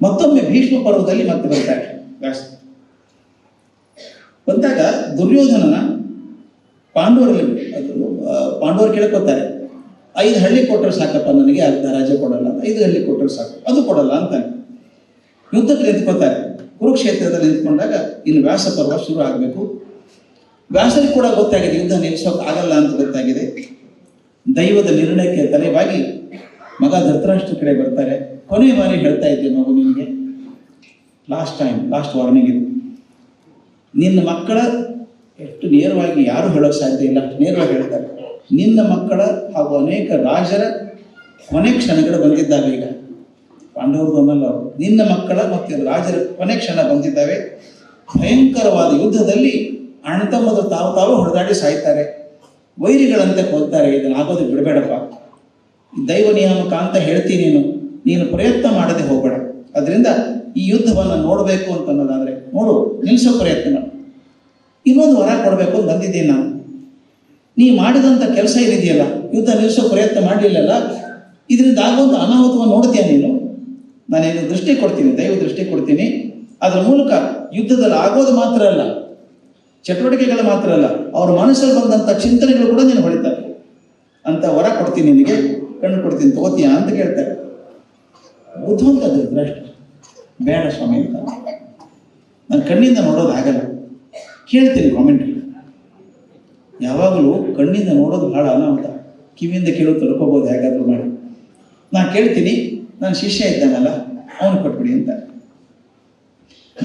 ಮತ್ತೊಮ್ಮೆ ಭೀಷ್ಮ ಪರ್ವದಲ್ಲಿ ಮತ್ತೆ ಬರ್ತಾರೆ ವ್ಯಾಸ ಬಂದಾಗ ದುರ್ಯೋಧನನ ಪಾಂಡವರಲ್ಲಿ ಅದು ಪಾಂಡವರು ಕೇಳ್ಕೊತಾರೆ ಐದು ಹಳ್ಳಿ ಕೊಟ್ಟರೆ ಸಾಕಪ್ಪ ನನಗೆ ಅರ್ಧ ರಾಜ್ಯ ಕೊಡಲ್ಲ ಅಂತ. ಐದು ಹಳ್ಳಿ ಕೊಟ್ಟರೆ ಸಾಕು. ಅದು ಕೊಡಲ್ಲ ಅಂತಾನೆ ಯುದ್ಧಕ್ಕೆ ನಿಂತ್ಕೊತಾರೆ. ಕುರುಕ್ಷೇತ್ರದಲ್ಲಿ ನಿಂತ್ಕೊಂಡಾಗ ಇನ್ನು ವ್ಯಾಸ ಪರ್ವ ಶುರು ಆಗಬೇಕು. ವ್ಯಾಸರಿಗೆ ಕೂಡ ಗೊತ್ತಾಗಿದೆ ಯುದ್ಧ ನಿಲ್ಲಿಸೋಕೆ ಆಗಲ್ಲ ಅಂತ ಗೊತ್ತಾಗಿದೆ. ದೈವದ ನಿರ್ಣಯಕ್ಕೆ ತಲೆವಾಗಿ ಮಗ ಧೃತರಾಷ್ಟ್ರ ಕಡೆ ಬರ್ತಾರೆ. ಕೊನೆ ಬಾರಿ ಹೇಳ್ತಾ ಇದ್ದೆ ಮಗು ನಿನಗೆ. ಲಾಸ್ಟ್ ಟೈಮ್ ಲಾಸ್ಟ್ ವಾರ್ನಿಂಗ್ ಇದು. ನಿನ್ನ ಮಕ್ಕಳ, ಎಷ್ಟು ನೇರವಾಗಿ ಯಾರು ಹೇಳೋಕೆ ಸಾಧ್ಯ ಇಲ್ಲ, ಅಷ್ಟು ನೇರವಾಗಿ ಹೇಳ್ತಾರೆ. ನಿನ್ನ ಮಕ್ಕಳ ಹಾಗೂ ಅನೇಕ ರಾಜರ ಕೊನೆ ಕ್ಷಣಗಳು ಬಂದಿದ್ದಾವೆ ಈಗ. ಪಾಂಡವರು ಬಂದಲ್ಲ ಅವರು. ನಿನ್ನ ಮಕ್ಕಳ ಮತ್ತು ರಾಜರ ಕೊನೆ ಕ್ಷಣ ಬಂದಿದ್ದಾವೆ. ಭಯಂಕರವಾದ ಯುದ್ಧದಲ್ಲಿ ಅಣ್ಣತಮ್ಮದ ತಾವು ತಾವು ಹೊಡೆದಾಡಿ ಸಾಯ್ತಾರೆ. ವೈರಿಗಳಂತೆ ಕೊಲ್ತಾರೆ ಇದನ್ನು ಆಗೋದು ಬಿಡಬೇಡಪ್ಪ. ದೈವ ನಿಯಾಮಕ ಅಂತ ಹೇಳ್ತೀನಿ ನೀನು. ನೀನು ಪ್ರಯತ್ನ ಮಾಡದೆ ಹೋಗಬೇಡ. ಅದರಿಂದ ಈ ಯುದ್ಧವನ್ನು ನೋಡಬೇಕು ಅಂತ ಅನ್ನೋದಾದ್ರೆ, ನೋಡು ನಿಲ್ಲಿಸೋ ಪ್ರಯತ್ನ ಇನ್ನೊಂದು ವರ ಕೊಡಬೇಕು ಅಂತ ಬಂದಿದ್ದೀನಿ ನಾನು. ನೀ ಮಾಡಿದಂಥ ಕೆಲಸ ಏನಿದೆಯಲ್ಲ ಯುದ್ಧ ನಿಲ್ಲಿಸೋ ಪ್ರಯತ್ನ ಮಾಡಲಿಲ್ಲಲ್ಲ ಇದರಿಂದ ಆಗುವಂಥ ಅನಾಹುತವನ್ನು ನೋಡ್ತೀಯ ನೀನು? ನಾನೇನು ದೃಷ್ಟಿ ಕೊಡ್ತೀನಿ, ದೈವ ದೃಷ್ಟಿ ಕೊಡ್ತೀನಿ. ಅದರ ಮೂಲಕ ಯುದ್ಧದಲ್ಲಿ ಆಗೋದು ಮಾತ್ರ ಅಲ್ಲ, ಚಟುವಟಿಕೆಗಳು ಮಾತ್ರ ಅಲ್ಲ, ಅವ್ರ ಮನಸ್ಸಲ್ಲಿ ಬಂದಂಥ ಚಿಂತನೆಗಳು ಕೂಡ ನೀನು ಹೊಳಿತಾರೆ ಅಂತ ವರ ಕೊಡ್ತೀನಿ ನಿನಗೆ, ಕಣ್ಣು ಕೊಡ್ತೀನಿ, ತಗೋತೀಯಾ ಅಂತ ಕೇಳ್ತಾರೆ. ಬುದ್ಧಿವಂತ ಧೃತರಾಷ್ಟ್ರ ಬೇಡ ಸ್ವಾಮಿ ಅಂತ. ನಾನು ಕಣ್ಣಿಂದ ನೋಡೋದು ಆಗಲ್ಲ ಕೇಳ್ತೀನಿ ಕಾಮೆಂಟ್ ಯಾವಾಗಲೂ ಕಣ್ಣಿಂದ ನೋಡೋದು ಬಹಳ ಅನಾಹುತ ಕಿವಿಯಿಂದ ಕೇಳೋ ತಿಳ್ಕೊಬೋದು ಹೇಗಾದರೂ ಮಾಡಿ. ನಾನು ಕೇಳ್ತೀನಿ ನನ್ನ ಶಿಷ್ಯ ಇದ್ದಾನಲ್ಲ, ಅವನು ಕೊಟ್ಬಿಡಿ ಅಂತ.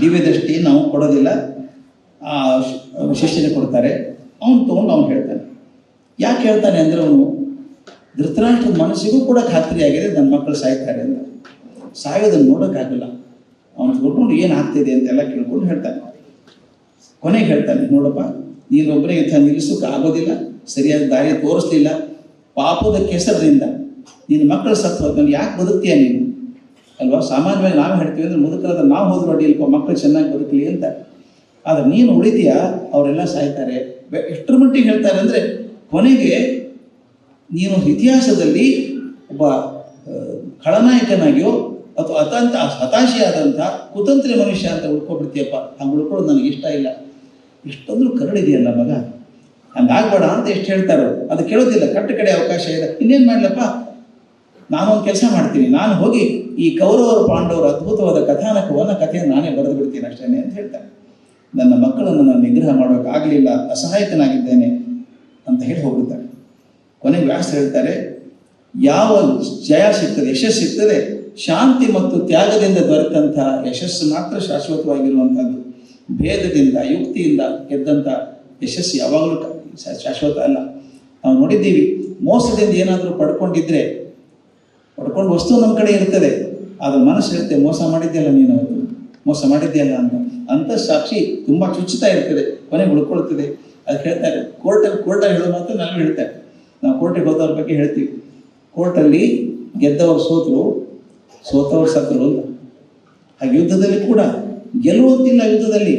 ದಿವ್ಯ ದೃಷ್ಟಿ ನಾವು ಕೊಡೋದಿಲ್ಲ. ಆ ಶ್- ಶಿಷ್ಯನಿಗೆ ಕೊಡ್ತಾರೆ. ಅವನು ತೊಗೊಂಡು ಅವನು ಹೇಳ್ತಾನೆ. ಯಾಕೆ ಹೇಳ್ತಾನೆ ಅಂದರೆ ಅವನು ಧೃತರಾಷ್ಟ್ರದ ಮನಸ್ಸಿಗೂ ಕೂಡ ಖಾತ್ರಿ ಆಗಿದೆ ನನ್ನ ಮಕ್ಕಳು ಸಾಯ್ತಾರೆ ಅಂತ. ಸಾಯೋದನ್ನು ನೋಡೋಕ್ಕಾಗಲ್ಲ ಅವನು ಕೊಟ್ಕೊಂಡು ಏನು ಆಗ್ತಿದೆ ಅಂತೆಲ್ಲ ಕೇಳ್ಕೊಂಡು ಹೇಳ್ತಾನೆ. ಕೊನೆಗೆ ಹೇಳ್ತಾನೆ, ನೋಡಪ್ಪ, ನೀನೊಬ್ಬನೇ ಇಂಥ ನಿಲ್ಲಿಸೋಕೆ ಆಗೋದಿಲ್ಲ, ಸರಿಯಾದ ದಾರಿ ತೋರಿಸ್ಲಿಲ್ಲ. ಪಾಪದ ಕೆಸರದಿಂದ ನಿನ್ನ ಮಕ್ಕಳು ಸತ್ತು ಅದನ್ನು ಯಾಕೆ ಬದುಕ್ತೀಯ ನೀನು? ಅಲ್ವಾ? ಸಾಮಾನ್ಯವಾಗಿ ನಾವು ಹೇಳ್ತೀವಿ ಅಂದ್ರೆ ಮುದುಕರಾದ ನಾವು ಹೋದ್ರು ಅಡಿಯಲ್ಪ ಮಕ್ಕಳು ಚೆನ್ನಾಗಿ ಬದುಕಲಿ ಅಂತ. ಆದ್ರೆ ನೀನು ಉಳಿತೀಯ? ಅವರೆಲ್ಲ ಸಾಯ್ತಾರೆ. ಎಷ್ಟರ ಮಟ್ಟಿಗೆ ಹೇಳ್ತಾರೆ ಅಂದರೆ ಕೊನೆಗೆ ನೀನು ಇತಿಹಾಸದಲ್ಲಿ ಒಬ್ಬ ಖಳನಾಯಕನಾಗಿಯೋ ಅಥವಾ ಅತಂತ ಹತಾಶೆಯಾದಂಥ ಕುತಂತ್ರಿ ಮನುಷ್ಯ ಅಂತ ಉಳ್ಕೊಬಿಡ್ತೀಯಪ್ಪ ಹಂಗೆ ಉಳ್ಕೊಳ್ಳೋದು ನನಗೆ ಇಷ್ಟ ಇಲ್ಲ. ಇಷ್ಟೊಂದ್ರೂ ಕರಡಿದೆಯಲ್ಲ ಮಗ? ಹಂಗಾಗ್ಬೇಡ ಅಂತ ಎಷ್ಟು ಹೇಳ್ತಾರೋ ಅದು ಕೇಳೋದಿಲ್ಲ, ಕಟ್ಟ ಕಡೆ ಅವಕಾಶ ಇದೆ. ಇನ್ನೇನು ಮಾಡಲಪ್ಪ? ನಾನೊಂದು ಕೆಲಸ ಮಾಡ್ತೀನಿ. ನಾನು ಹೋಗಿ ಈ ಕೌರವರು, ಪಾಂಡವರು ಅದ್ಭುತವಾದ ಕಥಾನಕವನ್ನು ಕಥೆಯನ್ನು ನಾನೇ ಬರೆದು ಬಿಡ್ತೀನಿ ಅಷ್ಟೇ ಅಂತ ಹೇಳ್ತಾರೆ. ನನ್ನ ಮಕ್ಕಳನ್ನು ನಾನು ನಿಗ್ರಹ ಮಾಡೋಕ್ಕಾಗಲಿಲ್ಲ ಅಸಹಾಯಕನಾಗಿದ್ದೇನೆ ಅಂತ ಹೇಳಿ ಹೋಗ್ಬಿಡ್ತಾರೆ. ಕೊನೆಗೆ ವ್ಯಾಸ ಹೇಳ್ತಾರೆ, ಯಾವ ಜಯ ಸಿಗ್ತದೆ, ಯಶಸ್ಸು ಸಿಗ್ತದೆ ಶಾಂತಿ ಮತ್ತು ತ್ಯಾಗದಿಂದ ದೊರೆತಂತಹ ಯಶಸ್ಸು ಮಾತ್ರ ಶಾಶ್ವತವಾಗಿರುವಂಥದ್ದು. ಭೇದದಿಂದ, ಯುಕ್ತಿಯಿಂದ ಗೆದ್ದಂಥ ಯಶಸ್ಸು ಯಾವಾಗಲೂ ಶಾಶ್ವತ ಅಲ್ಲ. ನಾವು ನೋಡಿದ್ದೀವಿ, ಮೋಸದಿಂದ ಏನಾದರೂ ಪಡ್ಕೊಂಡಿದ್ರೆ, ಪಡ್ಕೊಂಡು ವಸ್ತು ನಮ್ಮ ಕಡೆ ಇರ್ತದೆ ಅದು ಮನಸ್ಸು ಇರುತ್ತೆ, ಮೋಸ ಮಾಡಿದ್ಯಲ್ಲ ನೀನು ಮೋಸ ಮಾಡಿದ್ಯಲ್ಲ ಅಂತ. ಅಂತ ಸಾಕ್ಷಿ ತುಂಬಾ ಚುಚ್ಚುತ್ತಾ ಇರ್ತದೆ ಕೊನೆಗೆ ಉಳ್ಕೊಳ್ತದೆ. ಅದು ಹೇಳ್ತಾರೆ ಕೋರ್ಟಲ್ಲಿ ಕೋರ್ಟಲ್ಲಿ ಹೇಳೋ ಮಾತ್ರ ನಾನು ಹೇಳ್ತಾರೆ ನಾವು ಕೋರ್ಟಿಗೆ ಹೋದವ್ರ ಬಗ್ಗೆ ಹೇಳ್ತೀವಿ. ಕೋರ್ಟಲ್ಲಿ ಗೆದ್ದವರು ಸೋತರು ಸೋತವ್ರು ಸತ್ರು ಯುದ್ಧದಲ್ಲಿ ಕೂಡ ಗೆಲ್ಲುವಂತಿಲ್ಲ ಯುದ್ಧದಲ್ಲಿ.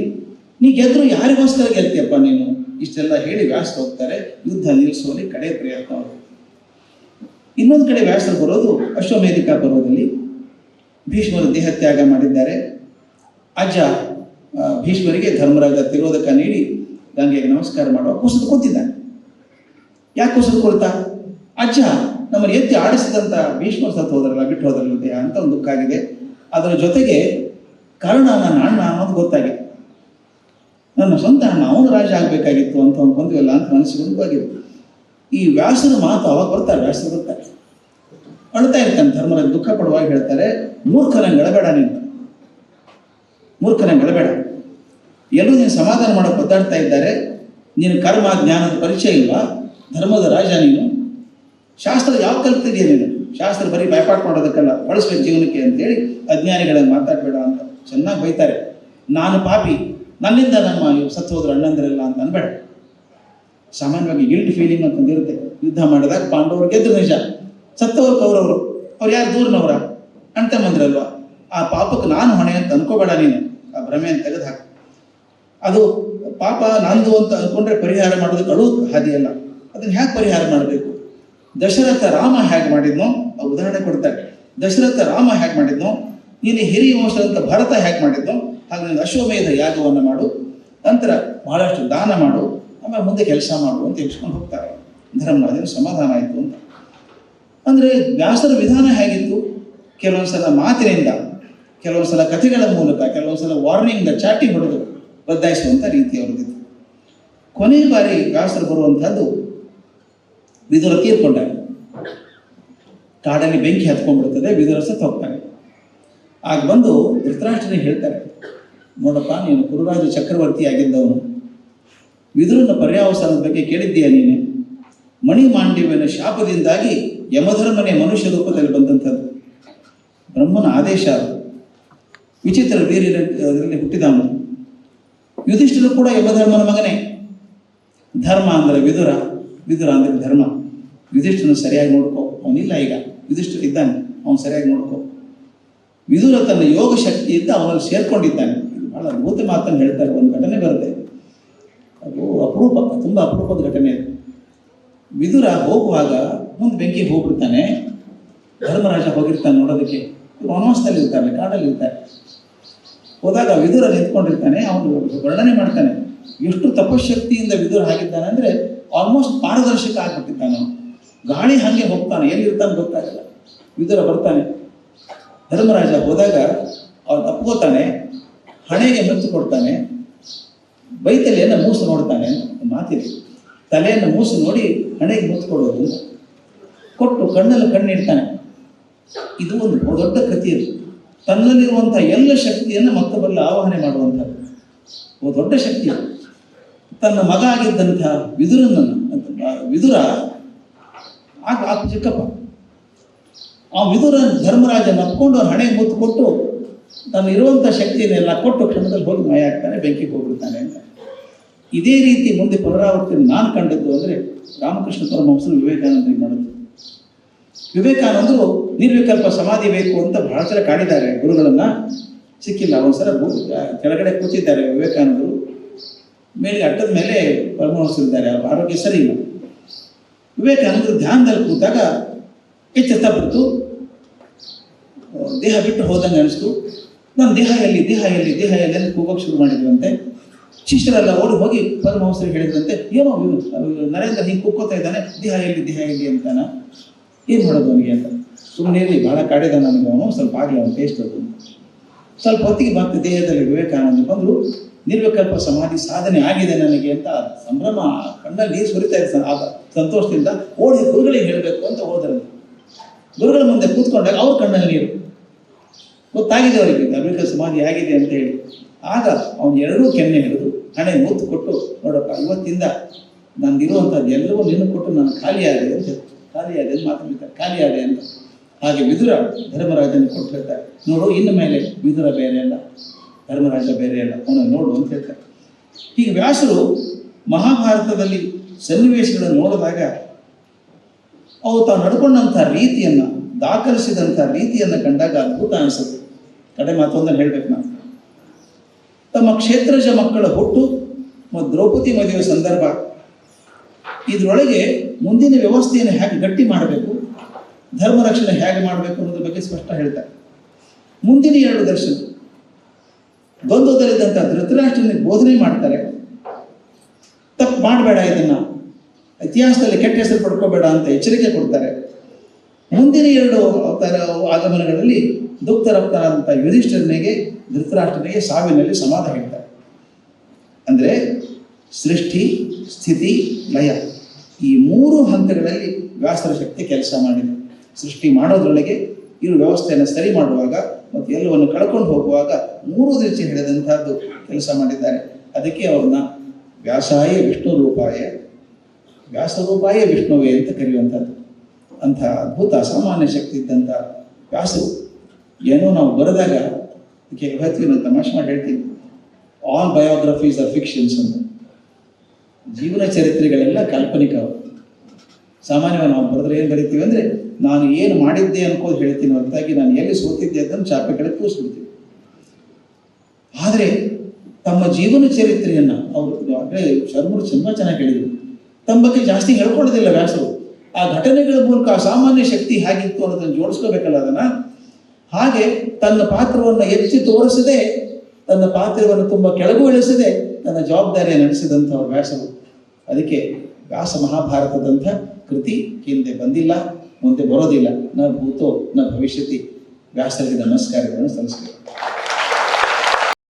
ನೀ ಗೆದ್ರು ಯಾರಿಗೋಸ್ಕರ ಗೆಲ್ತೀಯಪ್ಪ ನೀನು? ಇಷ್ಟೆಲ್ಲ ಹೇಳಿ ವ್ಯಾಸ ಹೋಗ್ತಾರೆ. ಯುದ್ಧ ನಿಲ್ಲಿಸುವಲ್ಲಿ ಕಡೆ ಪ್ರಯತ್ನ ಇನ್ನೊಂದು ಕಡೆ ವ್ಯಾಸರು ಬರೋದು ಅಶ್ವಮೇಧಿಕ ಪರ್ವದಲ್ಲಿ. ಭೀಷ್ಮರು ದೇಹತ್ಯಾಗ ಮಾಡಿದ್ದಾರೆ. ಅಜ್ಜ ಭೀಷ್ಮರಿಗೆ ಧರ್ಮರಾಜ ತಿರೋಧಕ ನೀಡಿ ಗಂಗೆಗೆ ನಮಸ್ಕಾರ ಮಾಡುವ ಕುಸಿದು ಕೂತಿದ್ದಾನೆ. ಯಾಕೆ ಕುಸಿದು ಕೊಡ್ತಾ ಅಜ್ಜ ನಮ್ಮನ್ನು ಎತ್ತಿ ಆಡಿಸಿದಂಥ ಭೀಷ್ಮ ಸತ್ತು ಹೋದ್ರಲ್ಲ ಬಿಟ್ಟು ಹೋದ್ರಲ್ಲ ಅಂತ ಒಂದು ದುಃಖ ಆಗಿದೆ. ಅದರ ಜೊತೆಗೆ ಕರ್ಣ ನನ್ನ ಅಣ್ಣ ಅನ್ನೋದು ಗೊತ್ತಾಗಿದೆ. ನನ್ನ ಸ್ವಂತ ಅಣ್ಣ, ಅವನು ರಾಜ ಆಗಬೇಕಾಗಿತ್ತು ಅಂತ ಅವ್ನು ಬಂದಿವಲ್ಲ ಅಂತ ಮನಸ್ಸಿಗೆ ಒಂದು ಈ ವ್ಯಾಸನ ಮಾತು ಅವಾಗ ಬರ್ತಾರೆ, ವ್ಯಾಸರು ಬರ್ತಾರೆ. ಅಳ್ತಾ ಇರ್ತಾನೆ ಧರ್ಮರ ದುಃಖ ಪಡುವಾಗ ಹೇಳ್ತಾರೆ, ಮೂರ್ಖನ ಅಳಬೇಡ ನೀನು. ಮೂರ್ಖನಂಗೆ ಅಳಬೇಡ ಎಲ್ಲರೂ ನೀನು ಸಮಾಧಾನ ಮಾಡೋಕೆ ಒದ್ದಾಡ್ತಾ ಇದ್ದಾರೆ. ನೀನು ಕರ್ಮ, ಜ್ಞಾನದ ಪರಿಚಯ ಇಲ್ವಾ? ಧರ್ಮದ ರಾಜ ನೀನು. ಶಾಸ್ತ್ರ ಯಾವ ಕಲ್ತಿದೆಯಾ ನೀನು ಶಾಸ್ತ್ರ ಬರೀ ಭಯಪಾಠ ಮಾಡೋದಕ್ಕಲ್ಲ, ಬಳಸ್ಬೇಕು ಜೀವನಕ್ಕೆ ಅಂತೇಳಿ ಅಜ್ಞಾನಿಗಳನ್ನು ಮಾತಾಡಬೇಡ ಅಂತ ಚೆನ್ನಾಗಿ ಬೈತಾರೆ. ನಾನು ಪಾಪಿ, ನನ್ನಿಂದ ನಮ್ಮ ಇವ್ ಸತ್ತು ಹೋದ್ರು ಅಣ್ಣಂದಿರಲ್ಲ ಅಂತ ಅನ್ಬೇಡ. ಸಾಮಾನ್ಯವಾಗಿ ಗಿಲ್ಟ್ ಫೀಲಿಂಗ್ ಅಂತ ಇರುತ್ತೆ. ಯುದ್ಧ ಮಾಡಿದಾಗ ಪಾಂಡವರು ಗೆದ್ದು ನಿಜ. ಸತ್ತವರು ಕೌರವರು. ಅವ್ರು ಯಾರು ದೂರನವರ? ಅಣ್ತಮ್ಮಂದ್ರಲ್ವಾ ಆ ಪಾಪಕ್ಕೆ ನಾನು ಹೊಣೆ ಅಂತ ಅನ್ಕೋಬೇಡ ನೀನು. ಆ ಭ್ರಮೆಯನ್ನು ತೆಗೆದು ಹಾಕಿ ಅದು ಪಾಪ ನಂದು ಅಂತ ಅನ್ಕೊಂಡ್ರೆ ಪರಿಹಾರ ಮಾಡೋದಕ್ಕೆ ಅಳು ಹಾದಿಯಲ್ಲ. ಅದನ್ನ ಹ್ಯಾಕೆ ಪರಿಹಾರ ಮಾಡಬೇಕು? ದಶರಥ ರಾಮ ಹೇಗೆ ಮಾಡಿದ್ನೋ ಉದಾಹರಣೆ ಕೊಡ್ತಾರೆ. ದಶರಥ ರಾಮ ಹೇಗೆ ಮಾಡಿದ್ನೋ ನೀನು ಹಿರಿಯ ವಂಶದಂತ ಭರತ ಹೇಗೆ ಮಾಡಿದ್ನೋ, ಹಾಗೆ ನೀನು ಅಶ್ವಮೇಧ ಯಾಗವನ್ನು ಮಾಡು, ನಂತರ ಬಹಳಷ್ಟು ದಾನ ಮಾಡು, ಆಮೇಲೆ ಮುಂದೆ ಕೆಲಸ ಮಾಡು ಅಂತ ಹೇಳ್ಸ್ಕೊಂಡು ಹೋಗ್ತಾರೆ. ಧರ್ಮರಾಜನ ಸಮಾಧಾನ ಆಯಿತು ಅಂತ. ಅಂದರೆ ವ್ಯಾಸರ ವಿಧಾನ ಹೇಗಿತ್ತು? ಕೆಲವೊಂದು ಸಲ ಮಾತಿನಿಂದ ಕೆಲವೊಂದು ಸಲ ಕಥೆಗಳ ಮೂಲಕ ಕೆಲವೊಂದು ಸಲ ವಾರ್ನಿಂಗ್ ಚಾಟಿ ಹೊಡೆದು ಬದಲಾಯಿಸುವಂಥ ರೀತಿ ಕೊನೆಯ ಬಾರಿ ವ್ಯಾಸರು ಬರುವಂಥದ್ದು ವಿದುರ ತೀರ್ಕೊಂಡಾಗ. ಕಾಡಲ್ಲಿ ಬೆಂಕಿ ಹತ್ಕೊಂಡ್ಬಿಡ್ತದೆ ವಿದುರ ಸತ್ತು ಹೋಗ್ತಾನೆ ಆಗ ಬಂದು ಧೃತರಾಷ್ಟ್ರನಿಗೆ ಹೇಳ್ತಾರೆ, ನೋಡಪ್ಪ, ನೀನು ಕುರುರಾಜ ಚಕ್ರವರ್ತಿ ಆಗಿದ್ದವನು ವಿದುರನ ಪರ್ಯಾವಸಾನದ ಬಗ್ಗೆ ಕೇಳಿದ್ದೀಯ ನೀನೆ? ಮಣಿಮಾಂಡ್ಯವಿನ ಶಾಪದಿಂದಾಗಿ ಯಮಧರ್ಮನೆ ಮನುಷ್ಯ ರೂಪದಲ್ಲಿ ಬಂದಂಥದ್ದು. ಬ್ರಹ್ಮನ ಆದೇಶ ಅದು. ವಿಚಿತ್ರ ವೀರ್ಯರಲ್ಲಿ ಹುಟ್ಟಿದವನು. ಯುಧಿಷ್ಠರು ಕೂಡ ಯಮಧರ್ಮನ ಮಗನೇ. ಧರ್ಮ ಅಂದರೆ ವಿದುರ ವಿದುರ ಅಂದರೆ ಧರ್ಮ. ಯುಧಿಷ್ಠಿರನ ಸರಿಯಾಗಿ ನೋಡ್ಕೋ. ಅವನಿಲ್ಲ ಈಗ. ಯುಧಿಷ್ಠ ಇದ್ದಾನೆ. ಅವನು ಸರಿಯಾಗಿ ನೋಡ್ಕೋ. ವಿದುರ ತನ್ನ ಯೋಗ ಶಕ್ತಿಯಿಂದ ಅವನಲ್ಲಿ ಸೇರ್ಕೊಂಡಿದ್ದಾನೆ. ಇದು ಬಹಳ ಅದ್ಭುತ ಮಾತನ್ನು ಹೇಳ್ತಾರೆ ಒಂದು ಘಟನೆ ಬರುತ್ತೆ. ಅದು ಅಪರೂಪ, ತುಂಬ ಅಪರೂಪದ ಘಟನೆ ಅದು. ವಿದುರ ಹೋಗುವಾಗ ಮುಂದೆ ಬೆಂಕಿ ಹೋಗ್ಬಿಡ್ತಾನೆ. ಧರ್ಮರಾಜ ಹೋಗಿರ್ತಾನೆ ನೋಡೋದಕ್ಕೆ. ವನವಾಸದಲ್ಲಿ ಇರ್ತಾರೆ, ಕಾಡಲ್ಲಿ ಇರ್ತಾನೆ ಹೋದಾಗ ವಿದುರ ನಿಂತ್ಕೊಂಡಿರ್ತಾನೆ. ಅವನು ವರ್ಣನೆ ಮಾಡ್ತಾನೆ. ಎಷ್ಟು ತಪಶಕ್ತಿಯಿಂದ ವಿದುರ ಹಾಕಿದ್ದಾನೆ ಅಂದರೆ ಆಲ್ಮೋಸ್ಟ್ ಪಾರದರ್ಶಕ ಆಗ್ಬಿಟ್ಟಿದ್ದಾನೆ ಗಾಳಿ ಹಾಗೆ ಹೋಗ್ತಾನೆ. ಎಲ್ಲಿರ್ತಾನೆ ಗೊತ್ತಾಗಲ್ಲ. ವಿದುರ ಬರ್ತಾನೆ. ಧರ್ಮರಾಜ ಹೋದಾಗ ಅವನು ಅಪ್ಕೋತಾನೆ ಹಣೆಗೆ ಮೆತ್ತು ಕೊಡ್ತಾನೆ. ಬೈತಲೆಯನ್ನು ಮೂಸು ನೋಡ್ತಾನೆ ಮಾತಿದೆ. ತಲೆಯನ್ನು ಮೂಸು ನೋಡಿ ಹಣೆಗೆ ಮುತ್ತು ಕೊಡೋದು. ಕೊಟ್ಟು ಕಣ್ಣಲ್ಲಿ ಕಣ್ಣಿಡ್ತಾನೆ. ಇದು ಒಂದು ದೊಡ್ಡ ಕೃತಿ ಅದು. ತನ್ನಲ್ಲಿರುವಂಥ ಎಲ್ಲ ಶಕ್ತಿಯನ್ನು ಮತ್ತೊಬ್ಬರಲ್ಲಿ ಆವಾಹನೆ ಮಾಡುವಂಥದ್ದು. ಒಂದು ದೊಡ್ಡ ಶಕ್ತಿ ತನ್ನ ಮಗ ಆಗಿದ್ದಂಥ ವಿದುರನನ್ನು ವಿದುರ ಆಗ ಆ ಚಿಕ್ಕಪ್ಪ, ಆ ವಿದುರ ಧರ್ಮರಾಜ ನಪ್ಕೊಂಡು ಅವ್ರ ಹಣೆ ಮುತ್ತು ಕೊಟ್ಟು ತನ್ನ ಇರುವಂಥ ಶಕ್ತಿಯನ್ನೆಲ್ಲ ಕೊಟ್ಟು ಕ್ಷಣದಲ್ಲಿ ಹೋಗಿ ಮಾಯ ಆಗ್ತಾನೆ, ಬೆಂಕಿಗೆ ಹೋಗ್ಬಿಡ್ತಾನೆ ಅಂತ. ಇದೇ ರೀತಿ ಮುಂದೆ ಪುನರಾವರ್ತನೆ ನಾನು ಕಂಡದ್ದು ಅಂದರೆ ರಾಮಕೃಷ್ಣ ಪರಮಹಂಸರು ವಿವೇಕಾನಂದರಿಗೆ ಮಾಡಿದ್ರು ವಿವೇಕಾನಂದರು ನಿರ್ವಿಕಲ್ಪ ಸಮಾಧಿ ಬೇಕು ಅಂತ ಬಹಳ ಸಲ ಕಾಡಿದ್ದಾರೆ ಗುರುಗಳನ್ನ. ಸಿಕ್ಕಿಲ್ಲ, ಒಂದ್ಸಲ ಕೆಳಗಡೆ ಕೂತಿದ್ದಾರೆ ವಿವೇಕಾನಂದರು. ಮೇಲೆ ಅಟ್ಟದ ಮೇಲೆ ಪರಮಹಂಸರಿದ್ದಾರೆ ಅವರ ಆರೋಗ್ಯ ಸರಿ ಇಲ್ಲ. ವಿವೇಕಾನಂದರು ಧ್ಯಾನದಲ್ಲಿ ಕೂತಾಗ ಎಚ್ಚೆತ್ತ ಬಂತು ದೇಹ ಬಿಟ್ಟು ಹೋದಂಗೆ ಅನಿಸ್ತು. ನನ್ನ ದೇಹ ಎಲ್ಲಿ ದೇಹ ಎಲ್ಲಿ ದೇಹ ಎಲ್ಲಿ ಅಂತ ಕೂಗೋಕೆ ಶುರು ಮಾಡಿದ್ರಂತೆ ಶಿಷ್ಯರೆಲ್ಲ ಓಡಿ ಹೋಗಿ ಪರಮಹಂಸರಿಗೆ ಹೇಳಿದ್ರಂತೆ, ಏನೋ ನರೇಂದ್ರ ಹಿಂಗೆ ಕುಕ್ಕೋತಾ ಇದ್ದಾನೆ, ದೇಹ ಎಲ್ಲಿ ದೇಹ ಎಲ್ಲಿ ಅಂತಾನ? ಏನು ಮಾಡೋದು ಅವನಿಗೆ ಅಂತ? ಸುಮ್ಮನೆ ಇರಲಿ ಭಾಳ ಕಾಡಿದ ನನಗೆ ಅವನು, ಸ್ವಲ್ಪ ಆಗಲಿ ಅವನು ಟೇಸ್ಟ್ ಅದು. ಸ್ವಲ್ಪ ಹೊತ್ತಿಗೆ ಮತ್ತೆ ದೇಹದಲ್ಲಿ ವಿವೇಕಾನಂದ ಬಂದರು, ನಿರ್ವಿಕಲ್ಪ ಸಮಾಧಿ ಸಾಧನೆ ಆಗಿದೆ ನನಗೆ ಅಂತ ಸಂಭ್ರಮ, ಕಣ್ಣಲ್ಲಿ ನೀರು ಸುರಿತಾ ಇರ್ತಾನೆ ಆ ಸಂತೋಷದಿಂದ ಓಡಿ ಗುರುಗಳಿಗೆ ಹೇಳಬೇಕು ಅಂತ ಹೋದರಂತೆ ಗುರುಗಳ ಮುಂದೆ ಕೂತ್ಕೊಂಡಾಗ ಅವ್ರ ಕಣ್ಣಲ್ಲಿ ನೀರು ಗೊತ್ತಾಗಿದೆ ಅವರಿಗೆ ಧಾರ್ಮಿಕ ಸಮಾಧಿ ಆಗಿದೆ ಅಂತ ಹೇಳಿ. ಆಗ ಅವನು ಎರಡೂ ಕೆನ್ನೆ ಹಿಡಿದು ಹಣೆ ಮುತ್ತು ಕೊಟ್ಟು, ನೋಡಪ್ಪ, ಇವತ್ತಿಂದ ನನಗಿರುವಂಥದ್ದು ಎಲ್ಲವೂ ನಿನ್ನ ಕೊಟ್ಟು ನಾನು ಖಾಲಿಯಾದೆ ಅಂತ. ಖಾಲಿಯಾದೆ ಅಂತ ಮಾತಾಡ್ತಾರೆ ಖಾಲಿಯಾದೆ ಅಂತ. ಹಾಗೆ ವಿದುರ ಧರ್ಮರಾಜನ ಕೊಟ್ಟು ಹೇಳ್ತಾರೆ. ನೋಡು, ಇನ್ನು ಮೇಲೆ ವಿದುರ ಬೇರೆ ಅಲ್ಲ, ಧರ್ಮರಾಜ ಬೇರೆ ಅಲ್ಲ ಅವನ ನೋಡು ಅಂತ ಹೇಳ್ತಾರೆ. ಹೀಗೆ ವ್ಯಾಸರು ಮಹಾಭಾರತದಲ್ಲಿ ಸನ್ನಿವೇಶಗಳನ್ನು ನೋಡಿದಾಗ ಅವು ತಾವು ನಡ್ಕೊಂಡಂಥ ರೀತಿಯನ್ನು, ದಾಖಲಿಸಿದಂಥ ರೀತಿಯನ್ನು ಕಂಡಾಗ ಅದ್ಭುತ ಅನಿಸುತ್ತೆ. ಕಡೆ ಮಾತೊಂದನ್ನು ಹೇಳ್ಬೇಕು ನಾನು. ತಮ್ಮ ಕ್ಷೇತ್ರಜ ಮಕ್ಕಳ ಹುಟ್ಟು ಮತ್ತು ದ್ರೌಪದಿ ಮದುವೆ ಸಂದರ್ಭ. ಇದರೊಳಗೆ ಮುಂದಿನ ವ್ಯವಸ್ಥೆಯನ್ನು ಹೇಗೆ ಗಟ್ಟಿ ಮಾಡಬೇಕು, ಧರ್ಮ ರಕ್ಷಣೆ ಹೇಗೆ ಮಾಡಬೇಕು ಅನ್ನೋದ್ರ ಬಗ್ಗೆ ಸ್ಪಷ್ಟ ಹೇಳ್ತಾರೆ ಮುಂದಿನ ಎರಡು ದರ್ಶನ. ದ್ವಂದ್ವದಲ್ಲಿದ್ದಂಥ ಧೃತರಾಷ್ಟ್ರನಿಗೆ ಬೋಧನೆ ಮಾಡ್ತಾರೆ. ಮಾಡಬೇಡ ಇದನ್ನ. ಇತಿಹಾಸದಲ್ಲಿ ಕೆಟ್ಟ ಹೆಸರು ಪಡ್ಕೋಬೇಡ ಅಂತ ಎಚ್ಚರಿಕೆ ಕೊಡ್ತಾರೆ. ಮುಂದಿನ ಎರಡು ಅವತಾರ ಆಗಮನಗಳಲ್ಲಿ ದುಃಖರಪ್ತನಾದಂಥ ಯುಧಿಷ್ಠರನಿಗೆ, ಧೃತರಾಷ್ಟ್ರನಿಗೆ ಸಾವಿನಲ್ಲಿ ಸಮಾಧ ಹೇಳ್ತಾರೆ. ಅಂದರೆ ಸೃಷ್ಟಿ, ಸ್ಥಿತಿ, ಲಯ. ಈ ಮೂರು ಹಂತಗಳಲ್ಲಿ ವ್ಯಾಸರ ಶಕ್ತಿ ಕೆಲಸ ಮಾಡಿದೆ. ಸೃಷ್ಟಿ ಮಾಡೋದ್ರೊಳಗೆ ಇರು ವ್ಯವಸ್ಥೆಯನ್ನು ಸರಿ ಮಾಡುವಾಗ ಮತ್ತು ಎಲ್ಲವನ್ನು ಕಳ್ಕೊಂಡು ಹೋಗುವಾಗ ಮೂರು ದೃಷ್ಟಿ ಹಿಡಿದಂತಹದ್ದು ಕೆಲಸ ಮಾಡಿದ್ದಾರೆ. ಅದಕ್ಕೆ ಅವ್ರನ್ನ ವ್ಯಾಸಾಯ ವಿಷ್ಣು ರೂಪಾಯ. ವ್ಯಾಸರೂಪಾಯ ವಿಷ್ಣುವೇ ಅಂತ ಕರೆಯುವಂಥದ್ದು. ಅಂಥ ಅದ್ಭುತ ಅಸಾಮಾನ್ಯ ಶಕ್ತಿ ಇದ್ದಂಥ ವ್ಯಾಸರು. ಏನೋ ನಾವು ಬರೆದಾಗ ಅದಕ್ಕೆ ನಾನು ತಮಾಷೆ ಮಾಡಿ ಹೇಳ್ತೀನಿ. ಆಲ್ ಬಯೋಗ್ರಫೀಸ್ ಆರ್ ಫಿಕ್ಷನ್ಸ್ ಅಂತ. ಜೀವನ ಚರಿತ್ರೆಗಳೆಲ್ಲ ಕಾಲ್ಪನಿಕ. ಸಾಮಾನ್ಯವಾಗಿ ನಾವು ಬರೆದ್ರೆ ಏನು ಬರಿತೀವಿ ಅಂದರೆ, ನಾನು ಏನು ಮಾಡಿದ್ದೆ ಅನ್ಕೋದು ಹೇಳ್ತೀನಿ ಹೊರತಾಗಿ ನಾನು ಎಲ್ಲಿ ಸೋತಿದ್ದೆ ಅಂತ ಚಾಪೆ ಕಡೆ ತೋರಿಸ್ಬಿಡ್ತೀವಿ. ಆದರೆ ತಮ್ಮ ಜೀವನ ಚರಿತ್ರೆಯನ್ನು ಅವರು ಅಂದರೆ ಶರ್ಮರು ತುಂಬ ಚೆನ್ನಾಗಿ ಹೇಳಿದರು ತಮ್ಮ ಬಗ್ಗೆ ಜಾಸ್ತಿ ಹೇಳ್ಕೊಳ್ಳೋದಿಲ್ಲ ವ್ಯಾಸರು. ಆ ಘಟನೆಗಳ ಮೂಲಕ ಸಾಮಾನ್ಯ ಶಕ್ತಿ ಹೇಗಿತ್ತು ಅನ್ನೋದನ್ನು ಜೋಡಿಸ್ಕೋಬೇಕಲ್ಲ ಅದನ್ನು? ಹಾಗೆ ತನ್ನ ಪಾತ್ರವನ್ನು ಹೆಚ್ಚಿ ತೋರಿಸದೆ, ತನ್ನ ಪಾತ್ರವನ್ನು ತುಂಬ ಕೆಳಗು ಇಳಿಸದೆ ತನ್ನ ಜವಾಬ್ದಾರಿಯನ್ನು ನಡೆಸಿದಂಥವ್ರು ವ್ಯಾಸರು. ಅದಕ್ಕೆ ವ್ಯಾಸ ಮಹಾಭಾರತದಂಥ ಕೃತಿ ಹಿಂದೆ ಬಂದಿಲ್ಲ, ಮುಂದೆ ಬರೋದಿಲ್ಲ. ನ ಭೂತೋ, ನ ಭವಿಷ್ಯತಿ. ವ್ಯಾಸರಿಗೆ ನಮಸ್ಕಾರಗಳನ್ನು ಸಲ್ಲಿಸ್ಬೇಕು.